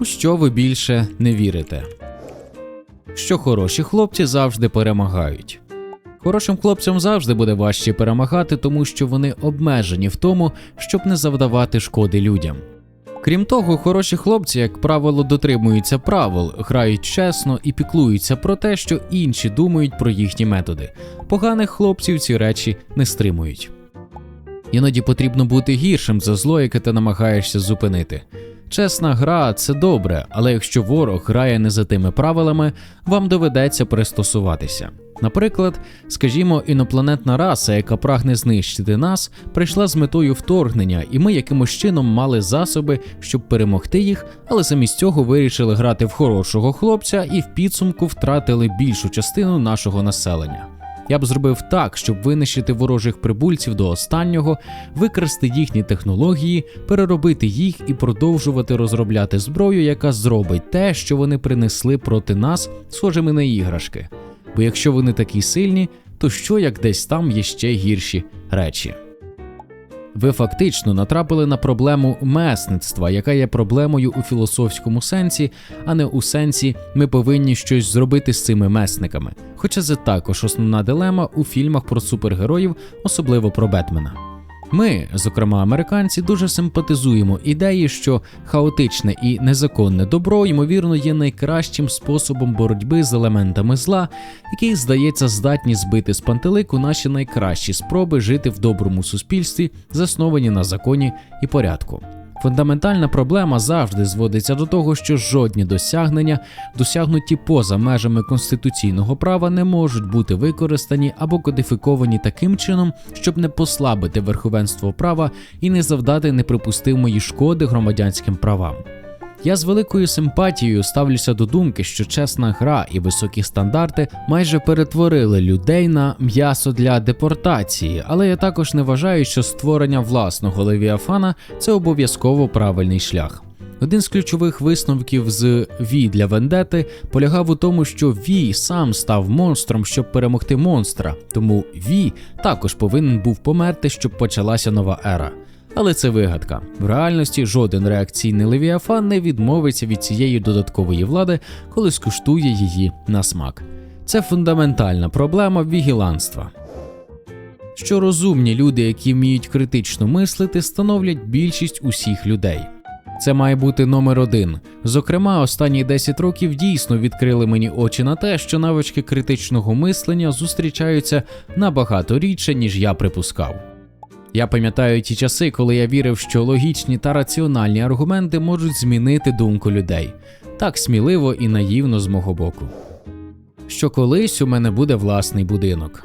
у що ви більше не вірите. Що хороші хлопці завжди перемагають. Хорошим хлопцям завжди буде важче перемагати, тому що вони обмежені в тому, щоб не завдавати шкоди людям. Крім того, хороші хлопці, як правило, дотримуються правил, грають чесно і піклуються про те, що інші думають про їхні методи. Поганих хлопців ці речі не стримують. Іноді потрібно бути гіршим за зло, яке ти намагаєшся зупинити. Чесна гра це добре, але якщо ворог грає не за тими правилами, вам доведеться пристосуватися. Наприклад, скажімо, інопланетна раса, яка прагне знищити нас, прийшла з метою вторгнення, і ми якимось чином мали засоби, щоб перемогти їх, але замість цього вирішили грати в хорошого хлопця і в підсумку втратили більшу частину нашого населення. Я б зробив так, щоб винищити ворожих прибульців до останнього, використати їхні технології, переробити їх і продовжувати розробляти зброю, яка зробить те, що вони принесли проти нас, схожими на іграшки. Бо якщо вони такі сильні, то що як десь там є ще гірші речі? Ви фактично натрапили на проблему месництва, яка є проблемою у філософському сенсі, а не у сенсі ми повинні щось зробити з цими месниками. Хоча це також основна дилема у фільмах про супергероїв, особливо про Бетмена. Ми, зокрема американці, дуже симпатизуємо ідеї, що хаотичне і незаконне добро, ймовірно, є найкращим способом боротьби з елементами зла, які, здається, здатні збити з пантелику наші найкращі спроби жити в доброму суспільстві, засновані на законі і порядку. Фундаментальна проблема завжди зводиться до того, що жодні досягнення, досягнуті поза межами конституційного права, не можуть бути використані або кодифіковані таким чином, щоб не послабити верховенство права і не завдати неприпустимої шкоди громадянським правам. Я з великою симпатією ставлюся до думки, що чесна гра і високі стандарти майже перетворили людей на м'ясо для депортації, але я також не вважаю, що створення власного левіафана це обов'язково правильний шлях. Один з ключових висновків з Ві для Вендети полягав у тому, що Ві сам став монстром, щоб перемогти монстра, тому Ві також повинен був померти, щоб почалася нова ера. Але це вигадка. В реальності жоден реакційний левіафан не відмовиться від цієї додаткової влади, коли скуштує її на смак. Це фундаментальна проблема вігіланства. Що розумні люди, які вміють критично мислити, становлять більшість усіх людей. Це має бути номер один. Зокрема, останні 10 років дійсно відкрили мені очі на те, що навички критичного мислення зустрічаються набагато рідше, ніж я припускав. Я пам'ятаю ті часи, коли я вірив, що логічні та раціональні аргументи можуть змінити думку людей так сміливо і наївно з мого боку. Що колись у мене буде власний будинок.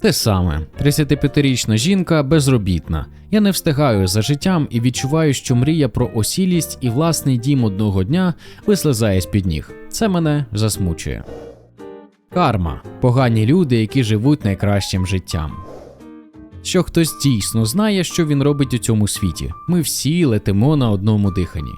Те саме, 35-річна жінка безробітна. Я не встигаю за життям і відчуваю, що мрія про осілість і власний дім одного дня вислизає з під ніг. Це мене засмучує. Карма погані люди, які живуть найкращим життям що хтось дійсно знає, що він робить у цьому світі. Ми всі летимо на одному диханні.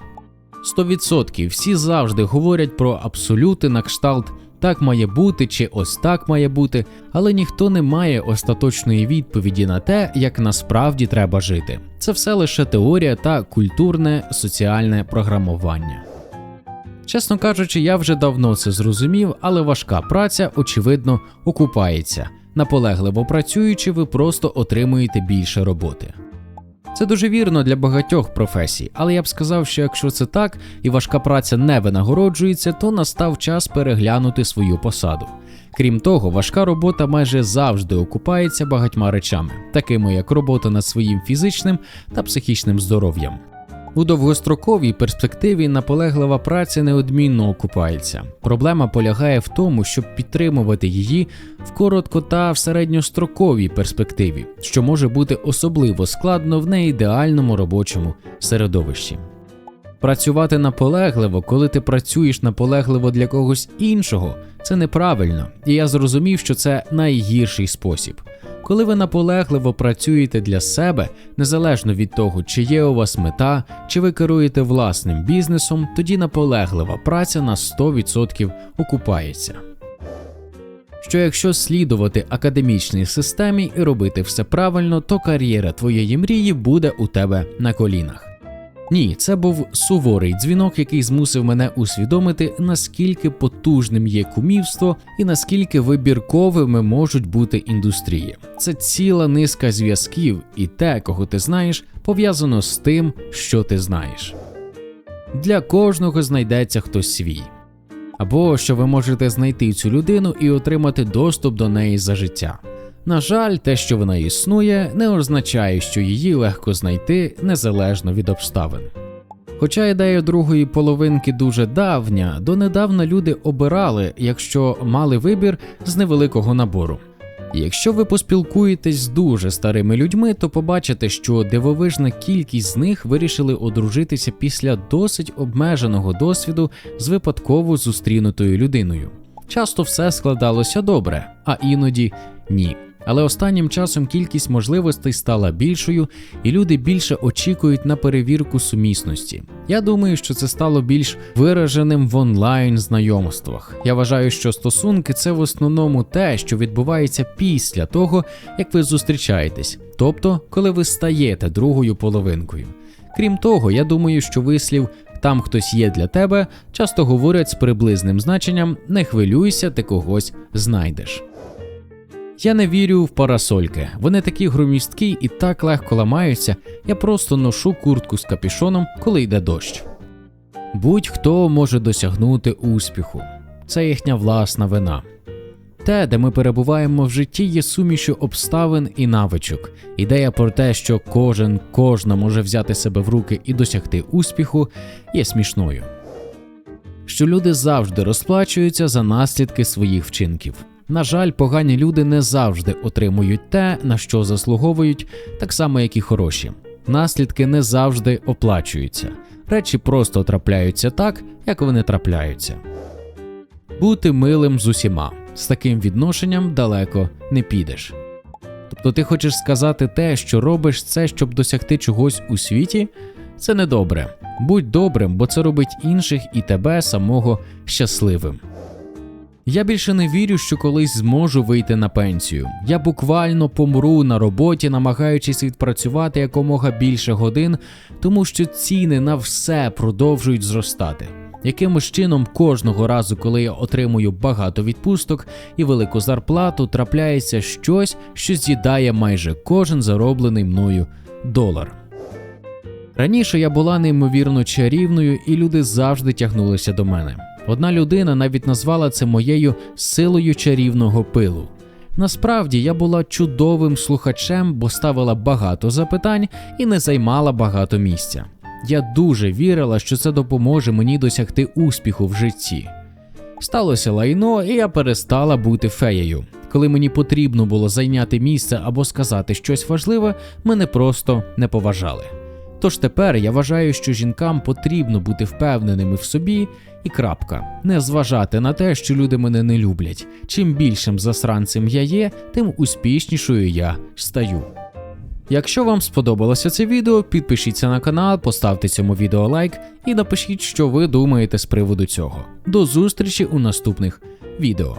100% всі завжди говорять про абсолюти на кшталт так має бути чи ось так має бути, але ніхто не має остаточної відповіді на те, як насправді треба жити. Це все лише теорія та культурне соціальне програмування. Чесно кажучи, я вже давно це зрозумів, але важка праця, очевидно, окупається. Наполегливо працюючи, ви просто отримуєте більше роботи. Це дуже вірно для багатьох професій, але я б сказав, що якщо це так і важка праця не винагороджується, то настав час переглянути свою посаду. Крім того, важка робота майже завжди окупається багатьма речами, такими як робота над своїм фізичним та психічним здоров'ям. У довгостроковій перспективі наполеглива праця неодмінно окупається. Проблема полягає в тому, щоб підтримувати її в коротко та в середньостроковій перспективі, що може бути особливо складно в неідеальному робочому середовищі. Працювати наполегливо, коли ти працюєш наполегливо для когось іншого, це неправильно, і я зрозумів, що це найгірший спосіб. Коли ви наполегливо працюєте для себе, незалежно від того, чи є у вас мета, чи ви керуєте власним бізнесом, тоді наполеглива праця на 100% окупається. Що якщо слідувати академічній системі і робити все правильно, то кар'єра твоєї мрії буде у тебе на колінах. Ні, це був суворий дзвінок, який змусив мене усвідомити, наскільки потужним є кумівство і наскільки вибірковими можуть бути індустрії. Це ціла низка зв'язків, і те, кого ти знаєш, пов'язано з тим, що ти знаєш. Для кожного знайдеться хтось свій. Або що ви можете знайти цю людину і отримати доступ до неї за життя. На жаль, те, що вона існує, не означає, що її легко знайти незалежно від обставин. Хоча ідея другої половинки дуже давня, донедавна люди обирали, якщо мали вибір з невеликого набору. Якщо ви поспілкуєтесь з дуже старими людьми, то побачите, що дивовижна кількість з них вирішили одружитися після досить обмеженого досвіду з випадково зустрінутою людиною. Часто все складалося добре, а іноді ні. Але останнім часом кількість можливостей стала більшою, і люди більше очікують на перевірку сумісності. Я думаю, що це стало більш вираженим в онлайн знайомствах. Я вважаю, що стосунки це в основному те, що відбувається після того, як ви зустрічаєтесь, тобто коли ви стаєте другою половинкою. Крім того, я думаю, що вислів там хтось є для тебе часто говорять з приблизним значенням не хвилюйся, ти когось знайдеш. Я не вірю в парасольки. Вони такі громісткі і так легко ламаються. Я просто ношу куртку з капішоном, коли йде дощ. Будь-хто може досягнути успіху. Це їхня власна вина. Те, де ми перебуваємо в житті, є сумішю обставин і навичок. Ідея про те, що кожен кожна може взяти себе в руки і досягти успіху, є смішною. Що люди завжди розплачуються за наслідки своїх вчинків. На жаль, погані люди не завжди отримують те, на що заслуговують, так само як і хороші. Наслідки не завжди оплачуються. Речі просто трапляються так, як вони трапляються. Бути милим з усіма. З таким відношенням далеко не підеш. Тобто ти хочеш сказати те, що робиш це, щоб досягти чогось у світі? Це недобре. Будь добрим, бо це робить інших і тебе самого щасливим. Я більше не вірю, що колись зможу вийти на пенсію. Я буквально помру на роботі, намагаючись відпрацювати якомога більше годин, тому що ціни на все продовжують зростати. Якимось чином кожного разу, коли я отримую багато відпусток і велику зарплату, трапляється щось, що з'їдає майже кожен зароблений мною долар. Раніше я була неймовірно чарівною, і люди завжди тягнулися до мене. Одна людина навіть назвала це моєю силою чарівного пилу. Насправді я була чудовим слухачем, бо ставила багато запитань і не займала багато місця. Я дуже вірила, що це допоможе мені досягти успіху в житті. Сталося лайно, і я перестала бути феєю. Коли мені потрібно було зайняти місце або сказати щось важливе, мене просто не поважали. Тож тепер я вважаю, що жінкам потрібно бути впевненими в собі і крапка, не зважати на те, що люди мене не люблять. Чим більшим засранцем я є, тим успішнішою я стаю. Якщо вам сподобалося це відео, підпишіться на канал, поставте цьому відео лайк і напишіть, що ви думаєте з приводу цього. До зустрічі у наступних відео.